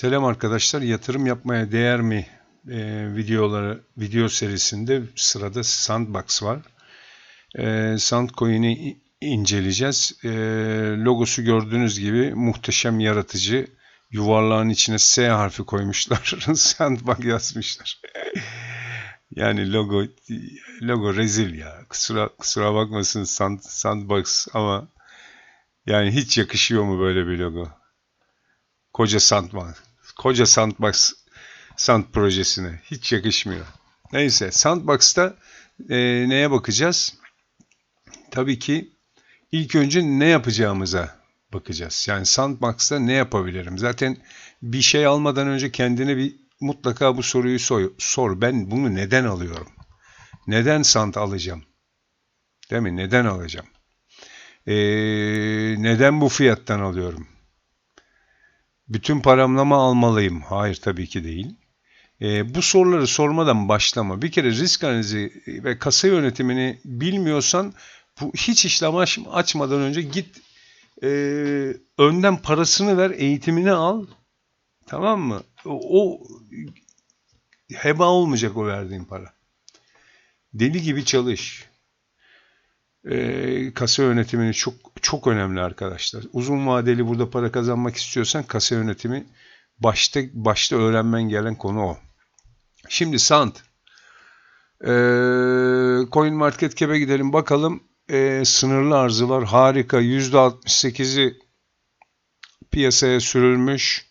Selam arkadaşlar. Yatırım yapmaya değer mi e, videoları video serisinde sırada Sandbox var. E, Sandcoin'i inceleyeceğiz. E, logosu gördüğünüz gibi muhteşem yaratıcı. Yuvarlağın içine S harfi koymuşlar. Sandbox yazmışlar. Yani logo logo rezil ya. Kusura kusura bakmasın Sand, Sandbox ama yani hiç yakışıyor mu böyle bir logo? Koca Sandbox. Koca Sandbox Sand projesine. Hiç yakışmıyor. Neyse Sandbox'ta e, neye bakacağız? Tabii ki ilk önce ne yapacağımıza bakacağız. Yani Sandbox'ta ne yapabilirim? Zaten bir şey almadan önce kendine bir mutlaka bu soruyu sor. sor. Ben bunu neden alıyorum? Neden Sand alacağım? Değil mi? Neden alacağım? E, neden bu fiyattan alıyorum? Bütün paramla mı almalıyım? Hayır tabii ki değil. E, bu soruları sormadan başlama. Bir kere risk analizi ve kasa yönetimini bilmiyorsan bu hiç işlem aç- açmadan önce git e, önden parasını ver, eğitimini al. Tamam mı? O, o heba olmayacak o verdiğin para. Deli gibi çalış. E, kasa yönetimini çok çok önemli arkadaşlar. Uzun vadeli burada para kazanmak istiyorsan kasa yönetimi başta başta öğrenmen gelen konu o. Şimdi Sant. Ee, Coin Market Cap'e gidelim bakalım. Ee, sınırlı arzı var. Harika. %68'i piyasaya sürülmüş.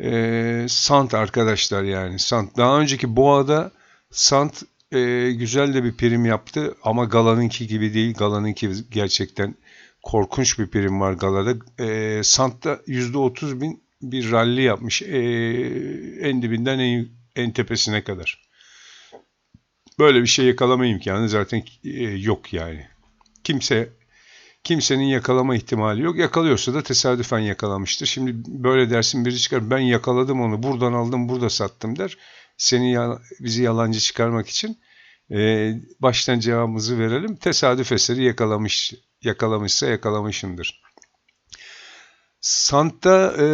Ee, Sant arkadaşlar yani. Sant. Daha önceki boğada Sant e, güzel de bir prim yaptı ama Gala'nınki gibi değil. Gala'nınki gerçekten korkunç bir prim var Gala'da. E, Sant'ta %30 bin bir rally yapmış. E, en dibinden en, en tepesine kadar. Böyle bir şey yakalama imkanı zaten e, yok yani. Kimse kimsenin yakalama ihtimali yok. Yakalıyorsa da tesadüfen yakalamıştır. Şimdi böyle dersin biri çıkar ben yakaladım onu buradan aldım burada sattım der. Seni bizi yalancı çıkarmak için e, baştan cevabımızı verelim. Tesadüf eseri yakalamış yakalamışsa yakalamışındır. Sant'ta e,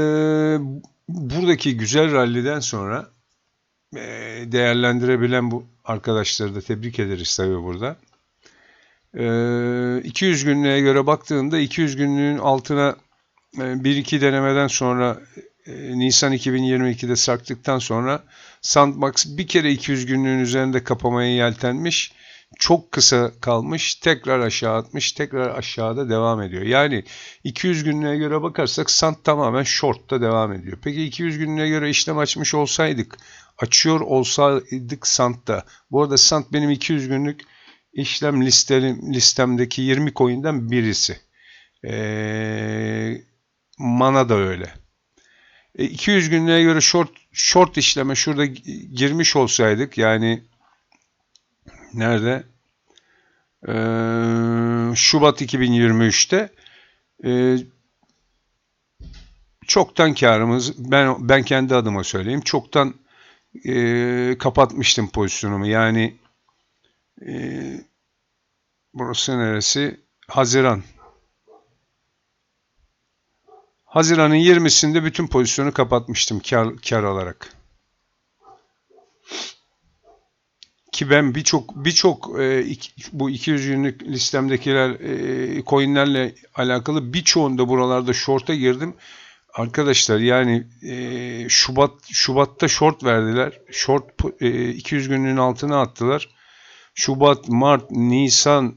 buradaki güzel ralliden sonra e, değerlendirebilen bu arkadaşları da tebrik ederiz tabii burada. E, 200 günlüğe göre baktığında 200 günlüğün altına e, bir iki denemeden sonra Nisan 2022'de sarktıktan sonra Sandbox bir kere 200 günlüğün üzerinde kapamaya yeltenmiş. Çok kısa kalmış, tekrar aşağı atmış, tekrar aşağıda devam ediyor. Yani 200 günlüğe göre bakarsak Sand tamamen short'ta devam ediyor. Peki 200 günlüğe göre işlem açmış olsaydık, açıyor olsaydık Sand'da. Bu arada Sand benim 200 günlük işlem listelim, listemdeki 20 coin'den birisi. Ee, Mana da öyle. E, 200 günlüğe göre short short işleme şurada gi- girmiş olsaydık yani nerede? Ee, Şubat 2023'te e, çoktan karımız ben ben kendi adıma söyleyeyim çoktan e, kapatmıştım pozisyonumu yani e, burası neresi? Haziran. Haziran'ın 20'sinde bütün pozisyonu kapatmıştım kar, kar alarak. Ki ben birçok birçok e, bu 200 günlük listemdekiler e, coinlerle alakalı birçoğunda buralarda short'a girdim. Arkadaşlar yani e, Şubat Şubat'ta short verdiler. Short e, 200 günlüğün altına attılar. Şubat, Mart, Nisan,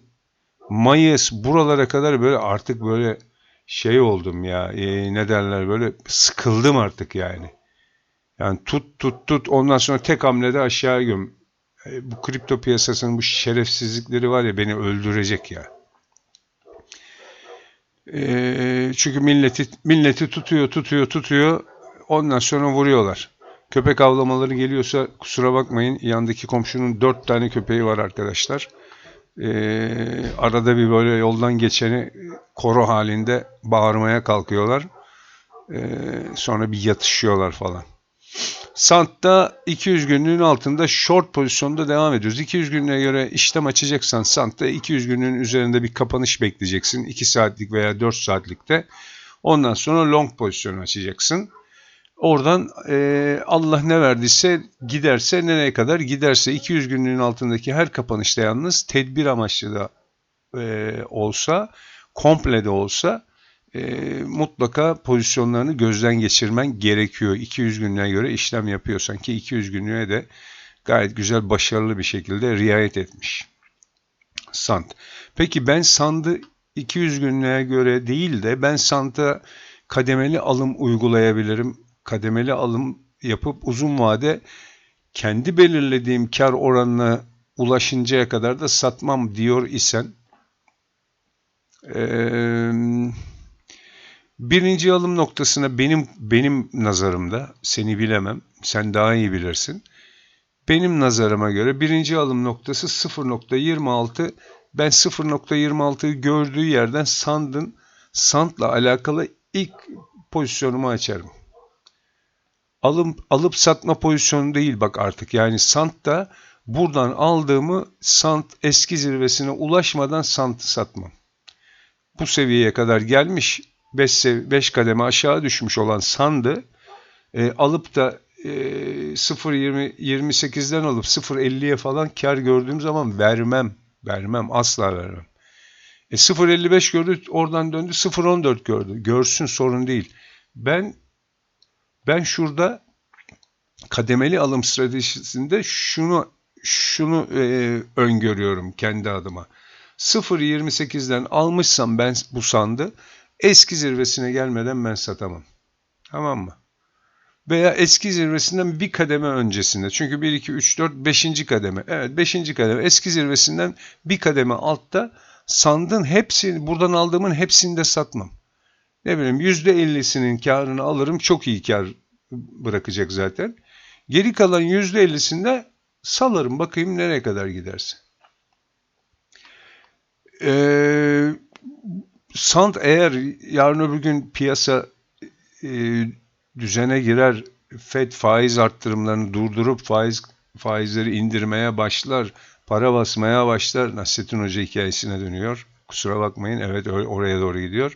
Mayıs buralara kadar böyle artık böyle şey oldum ya e, ne derler böyle sıkıldım artık yani. Yani tut tut tut ondan sonra tek hamlede aşağı göm. E, bu kripto piyasasının bu şerefsizlikleri var ya beni öldürecek ya. E, çünkü milleti milleti tutuyor tutuyor tutuyor ondan sonra vuruyorlar. Köpek avlamaları geliyorsa kusura bakmayın yandaki komşunun dört tane köpeği var arkadaşlar. Ee, arada bir böyle yoldan geçeni koro halinde bağırmaya kalkıyorlar. Ee, sonra bir yatışıyorlar falan. Sant'ta 200 günlüğün altında short pozisyonda devam ediyoruz. 200 günlüğe göre işlem açacaksan Sant'ta 200 günlüğün üzerinde bir kapanış bekleyeceksin. 2 saatlik veya 4 saatlikte. Ondan sonra long pozisyonu açacaksın. Oradan e, Allah ne verdiyse giderse nereye kadar giderse 200 günlüğün altındaki her kapanışta yalnız tedbir amaçlı da e, olsa komple de olsa e, mutlaka pozisyonlarını gözden geçirmen gerekiyor. 200 günlüğe göre işlem yapıyorsan ki 200 günlüğe de gayet güzel başarılı bir şekilde riayet etmiş. Sant. Peki ben sandı 200 günlüğe göre değil de ben santa kademeli alım uygulayabilirim. Kademeli alım yapıp uzun vade kendi belirlediğim kar oranına ulaşıncaya kadar da satmam diyor isen birinci alım noktasına benim benim nazarımda seni bilemem sen daha iyi bilirsin. Benim nazarıma göre birinci alım noktası 0.26 ben 0.26'yı gördüğü yerden sandın sandla alakalı ilk pozisyonumu açarım. Alım, alıp satma pozisyonu değil bak artık. Yani sant da buradan aldığımı sant eski zirvesine ulaşmadan santı satmam. Bu seviyeye kadar gelmiş 5 kademe aşağı düşmüş olan sandı e, alıp da e, 0.28'den alıp 0.50'ye falan kar gördüğüm zaman vermem. Vermem asla vermem. E 0.55 gördü oradan döndü 0.14 gördü. Görsün sorun değil. Ben ben şurada kademeli alım stratejisinde şunu şunu e, öngörüyorum kendi adıma. 0.28'den almışsam ben bu sandı eski zirvesine gelmeden ben satamam. Tamam mı? Veya eski zirvesinden bir kademe öncesinde. Çünkü 1, 2, 3, 4, 5. kademe. Evet 5. kademe. Eski zirvesinden bir kademe altta sandın hepsini, buradan aldığımın hepsini de satmam. Ne bileyim %50'sinin karını alırım. Çok iyi kar bırakacak zaten. Geri kalan %50'sinde salarım. Bakayım nereye kadar giderse. Ee, Sand eğer yarın öbür gün piyasa e, düzene girer, FED faiz arttırımlarını durdurup faiz faizleri indirmeye başlar, para basmaya başlar. Nasrettin Hoca hikayesine dönüyor. Kusura bakmayın, evet oraya doğru gidiyor.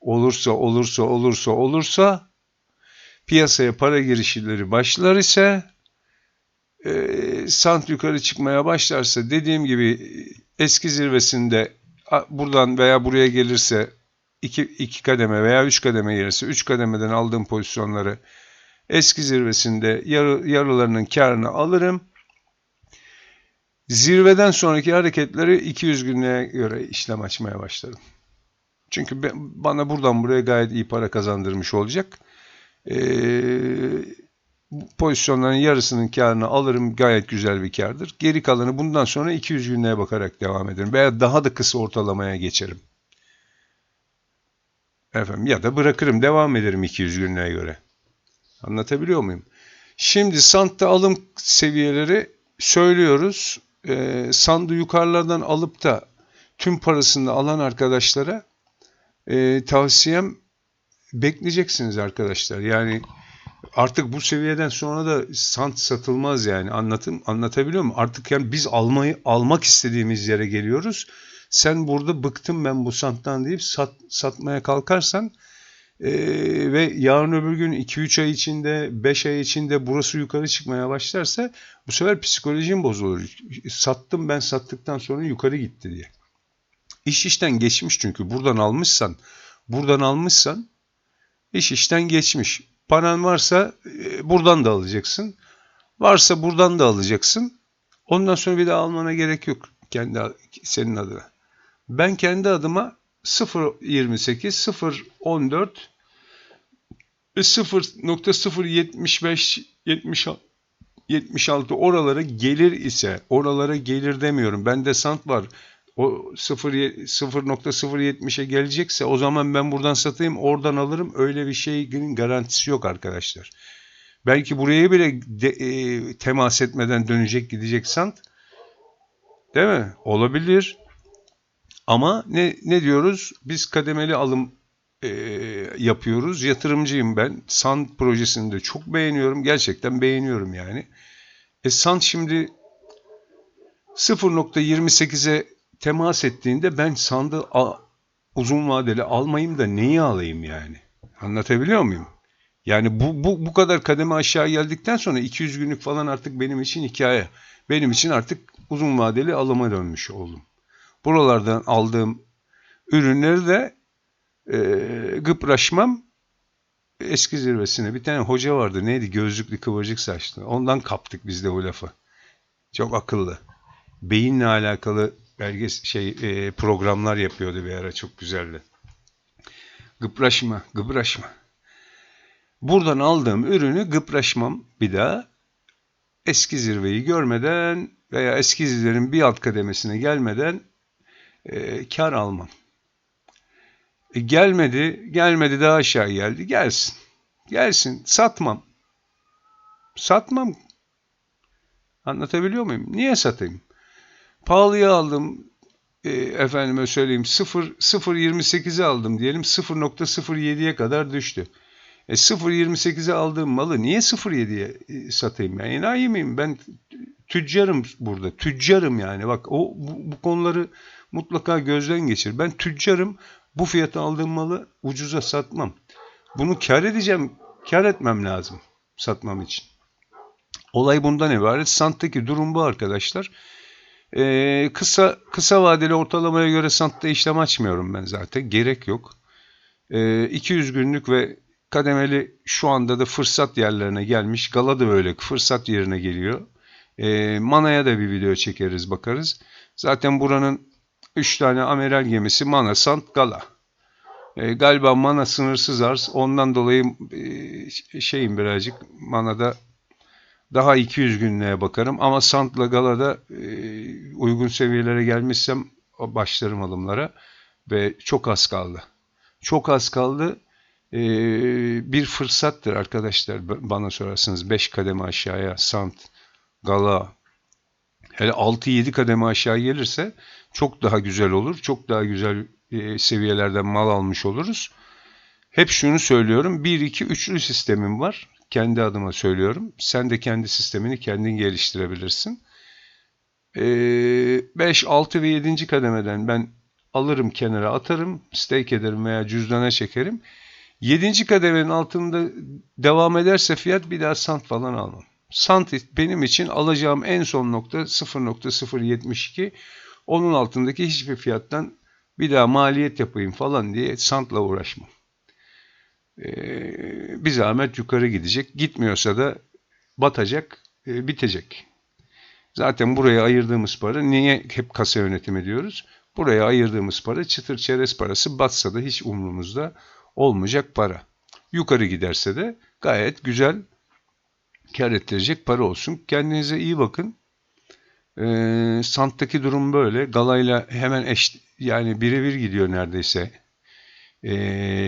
Olursa, olursa, olursa, olursa piyasaya para girişleri başlar ise e, sant yukarı çıkmaya başlarsa dediğim gibi eski zirvesinde buradan veya buraya gelirse iki, iki kademe veya üç kademe gelirse üç kademeden aldığım pozisyonları eski zirvesinde yarı, yarılarının karını alırım. Zirveden sonraki hareketleri 200 günlüğe göre işlem açmaya başlarım. Çünkü bana buradan buraya gayet iyi para kazandırmış olacak. Ee, pozisyonların yarısının karını alırım gayet güzel bir kardır. Geri kalanı bundan sonra 200 günlüğe bakarak devam ederim. Veya daha da kısa ortalamaya geçerim. Efendim ya da bırakırım devam ederim 200 günlüğe göre. Anlatabiliyor muyum? Şimdi Sand'da alım seviyeleri söylüyoruz. E, Sand'ı yukarılardan alıp da tüm parasını alan arkadaşlara e, tavsiyem bekleyeceksiniz arkadaşlar. Yani artık bu seviyeden sonra da sant satılmaz yani anlatım anlatabiliyor muyum? Artık yani biz almayı almak istediğimiz yere geliyoruz. Sen burada bıktım ben bu santtan deyip sat, satmaya kalkarsan e, ve yarın öbür gün 2-3 ay içinde 5 ay içinde burası yukarı çıkmaya başlarsa bu sefer psikolojin bozulur. Sattım ben sattıktan sonra yukarı gitti diye. İş işten geçmiş çünkü buradan almışsan buradan almışsan iş işten geçmiş. Paran varsa e, buradan da alacaksın. Varsa buradan da alacaksın. Ondan sonra bir daha almana gerek yok kendi senin adına. Ben kendi adıma 0.28, 0.14 ve 0.075 76 oralara gelir ise oralara gelir demiyorum. Bende sant var. O 0.070'e gelecekse o zaman ben buradan satayım oradan alırım. Öyle bir şeyin garantisi yok arkadaşlar. Belki buraya bile de, e, temas etmeden dönecek gidecek sant. Değil mi? Olabilir. Ama ne, ne diyoruz? Biz kademeli alım e, yapıyoruz. Yatırımcıyım ben. Sand projesini de çok beğeniyorum. Gerçekten beğeniyorum yani. E Sand şimdi 0.28'e temas ettiğinde ben sandı uzun vadeli almayayım da neyi alayım yani? Anlatabiliyor muyum? Yani bu, bu, bu kadar kademe aşağı geldikten sonra 200 günlük falan artık benim için hikaye. Benim için artık uzun vadeli alıma dönmüş oldum. Buralardan aldığım ürünleri de e, gıpraşmam eski zirvesine. Bir tane hoca vardı neydi gözlüklü kıvırcık saçlı. Ondan kaptık biz de bu lafı. Çok akıllı. Beyinle alakalı belge şey e, programlar yapıyordu bir ara çok güzeldi. Gıpraşma, gıpraşma. Buradan aldığım ürünü gıpraşmam bir daha eski zirveyi görmeden veya eski zirvenin bir alt kademesine gelmeden e, kar almam. E, gelmedi, gelmedi daha aşağı geldi. Gelsin. Gelsin. Satmam. Satmam. Anlatabiliyor muyum? Niye satayım? Pahalıya aldım. E, efendime söyleyeyim 0 0.28'e aldım diyelim 0.07'ye kadar düştü. E 0.28'e aldığım malı niye 0.7'ye e, satayım? Ben enayi miyim? Ben tüccarım burada. Tüccarım yani. Bak o bu, bu konuları mutlaka gözden geçir. Ben tüccarım. Bu fiyata aldığım malı ucuza satmam. Bunu kar edeceğim. Kar etmem lazım satmam için. Olay bundan ibaret. Sant'taki durum bu arkadaşlar. Ee, kısa kısa vadeli ortalamaya göre Sant'ta işlem açmıyorum ben zaten. Gerek yok. Ee, 200 günlük ve kademeli şu anda da fırsat yerlerine gelmiş. Gala da böyle fırsat yerine geliyor. E, Mana'ya da bir video çekeriz bakarız. Zaten buranın 3 tane amiral gemisi Mana, Sant, Gala. E, galiba Mana sınırsız arz. Ondan dolayı e, şeyim birazcık Mana'da daha 200 günlüğe bakarım. Ama Sant'la Gala'da e, uygun seviyelere gelmişsem başlarım alımlara. Ve çok az kaldı. Çok az kaldı. E, bir fırsattır arkadaşlar bana sorarsanız 5 kademe aşağıya Sant, Gala hele 6-7 kademe aşağı gelirse çok daha güzel olur. Çok daha güzel e, seviyelerden mal almış oluruz. Hep şunu söylüyorum. 1-2-3'lü sistemim var. Kendi adıma söylüyorum. Sen de kendi sistemini kendin geliştirebilirsin. E, 5, 6 ve 7. kademeden ben alırım kenara atarım. Stake ederim veya cüzdana çekerim. 7. kademenin altında devam ederse fiyat bir daha sant falan almam. Sant benim için alacağım en son nokta 0.072. Onun altındaki hiçbir fiyattan bir daha maliyet yapayım falan diye santla uğraşmam. Ee, bir zahmet yukarı gidecek. Gitmiyorsa da batacak, e, bitecek. Zaten buraya ayırdığımız para niye hep kasa yönetimi diyoruz? Buraya ayırdığımız para çıtır çerez parası batsa da hiç umurumuzda olmayacak para. Yukarı giderse de gayet güzel kar ettirecek para olsun. Kendinize iyi bakın. E, Sant'taki durum böyle. Galayla hemen eş yani birebir gidiyor neredeyse e,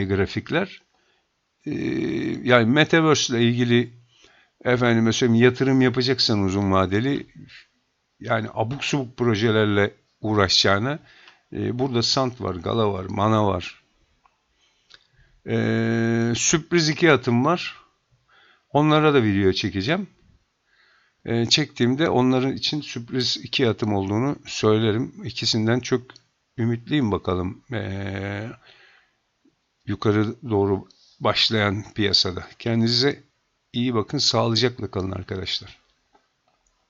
grafikler. E, yani Metaverse ile ilgili efendim mesela yatırım yapacaksan uzun vadeli yani abuk subuk projelerle uğraşacağına e, burada Sant var, Gala var, Mana var. E, sürpriz iki atım var. Onlara da video çekeceğim. E, çektiğimde onların için sürpriz iki atım olduğunu söylerim. İkisinden çok ümitliyim bakalım. E, yukarı doğru başlayan piyasada. Kendinize iyi bakın, sağlıcakla kalın arkadaşlar.